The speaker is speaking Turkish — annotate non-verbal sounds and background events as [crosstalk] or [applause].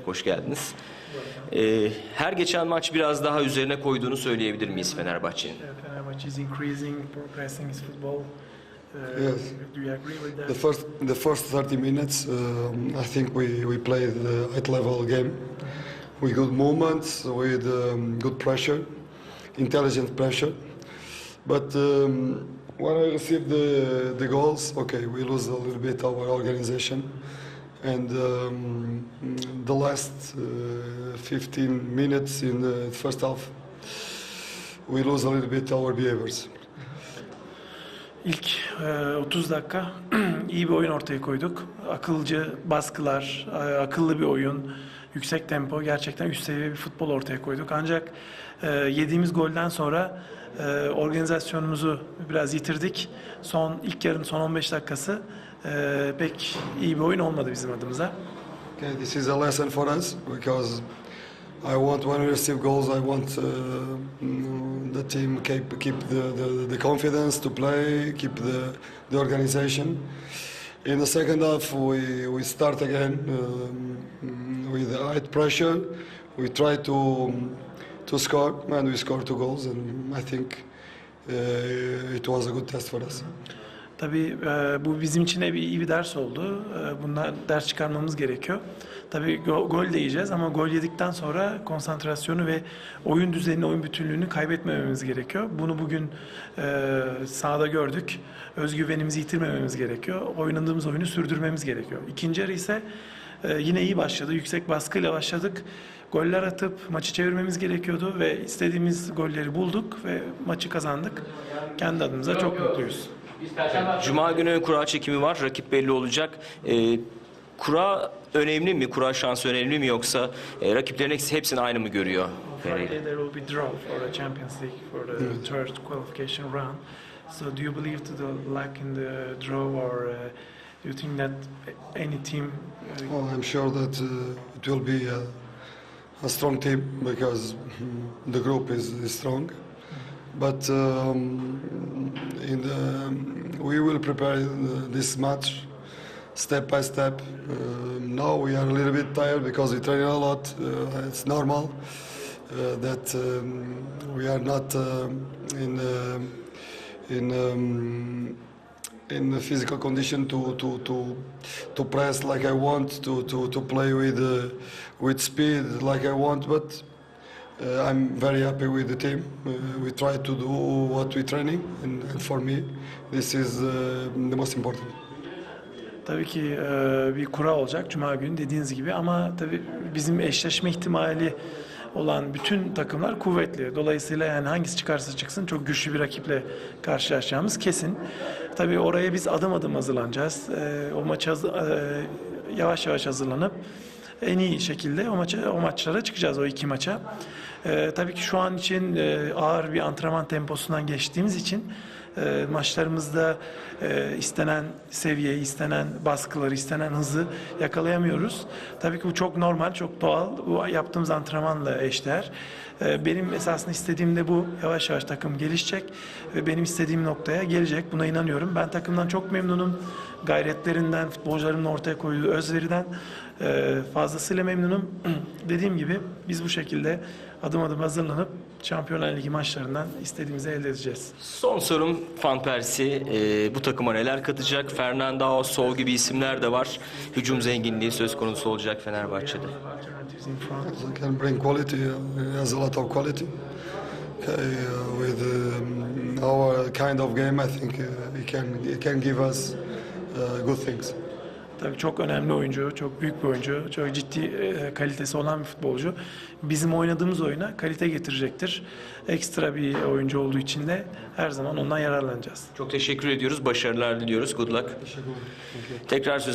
Hoş geldiniz. Ee, her geçen maç biraz daha üzerine koyduğunu söyleyebilir miyiz Fenerbahçe'nin? Fenerbahçe is increasing, progressing his football. Uh, Yes. Do you agree with that? The first, the first 30 minutes, um, I think we, we played uh, at level game with good movements, with um, good pressure, intelligent pressure. But um, when I received the, the goals, okay, we lose a little bit our organization. And um, the last uh, 15 minutes in the first half, we lose a little bit our behaviors. İlk e, 30 dakika [clears throat] iyi bir oyun ortaya koyduk. Akılcı baskılar, e, akıllı bir oyun, yüksek tempo, gerçekten üst seviye bir futbol ortaya koyduk. Ancak e, yediğimiz golden sonra e, organizasyonumuzu biraz yitirdik. Son ilk yarının son 15 dakikası e, pek iyi bir oyun olmadı bizim adımıza. Okay, this is a lesson for us because I want when we receive goals, I want uh, the team keep keep the, the, the confidence to play, keep the the organization. In the second half, we we start again um, with high pressure. We try to to score, and we score two goals, and I think uh, it was a good test for us. Tabii e, bu bizim için bir iyi bir ders oldu. E, bundan ders çıkarmamız gerekiyor. Tabii go- gol de yiyeceğiz ama gol yedikten sonra konsantrasyonu ve oyun düzenini, oyun bütünlüğünü kaybetmememiz gerekiyor. Bunu bugün e, sahada gördük. Özgüvenimizi yitirmememiz gerekiyor. Oynadığımız oyunu sürdürmemiz gerekiyor. İkinci yarı ise e, yine iyi başladı. Yüksek baskıyla başladık. Goller atıp maçı çevirmemiz gerekiyordu ve istediğimiz golleri bulduk ve maçı kazandık. Kendi adımıza çok mutluyuz. Cuma günü kura çekimi var. Rakip belli olacak. Ee, kura önemli mi? Kura şansı önemli mi yoksa e, rakiplerin hepsi- hepsini aynı mı görüyor? Pereira? Friday there will be draw for the Champions League for the third qualification round. So do you believe to the luck in the draw or uh, do you think that any team uh, Well, I'm sure that uh, it will be a, a strong team because [laughs] the group is, is strong. But um, in the, prepare uh, this match step by step. Um now we are a little bit tired because we train a lot. Uh, it's normal uh, that um, we are not um in uh, in. Um, in the physical condition to to to to press like I want to to to play with uh, with speed like I want but uh, I'm very happy with the team uh, we try to do what we training and, and for me this is uh, the most important Tabii ki e, bir kura olacak Cuma günü dediğiniz gibi ama tabii bizim eşleşme ihtimali olan bütün takımlar kuvvetli. Dolayısıyla yani hangisi çıkarsa çıksın çok güçlü bir rakiple karşılaşacağımız kesin. Tabii oraya biz adım adım hazırlanacağız. E, o maça e, yavaş yavaş hazırlanıp en iyi şekilde o maça o maçlara çıkacağız o iki maça. E, tabii ki şu an için e, ağır bir antrenman temposundan geçtiğimiz için e, maçlarımızda e, istenen seviyeyi, istenen baskıları, istenen hızı yakalayamıyoruz. Tabii ki bu çok normal, çok doğal. Bu yaptığımız antrenmanla eşdeğer. E, benim esasında istediğim de bu. Yavaş yavaş takım gelişecek ve benim istediğim noktaya gelecek. Buna inanıyorum. Ben takımdan çok memnunum. Gayretlerinden, futbolcularımın ortaya koyduğu özveriden e, fazlasıyla memnunum. [clears throat] Dediğim gibi biz bu şekilde adım adım hazırlanıp Şampiyonlar Ligi maçlarından istediğimizi elde edeceğiz. Son sorum Van Persie e, bu takıma neler katacak? Fernando, Sol gibi isimler de var. Hücum zenginliği söz konusu olacak Fenerbahçe'de. Can bring quality he has a lot of quality okay, uh, with um, our kind of game I think uh, he can he can give us uh, good things Tabii çok önemli oyuncu, çok büyük bir oyuncu, çok ciddi e, kalitesi olan bir futbolcu. Bizim oynadığımız oyuna kalite getirecektir. Ekstra bir oyuncu olduğu için de her zaman ondan yararlanacağız. Çok teşekkür ediyoruz. Başarılar diliyoruz. Good luck. Tekrar söz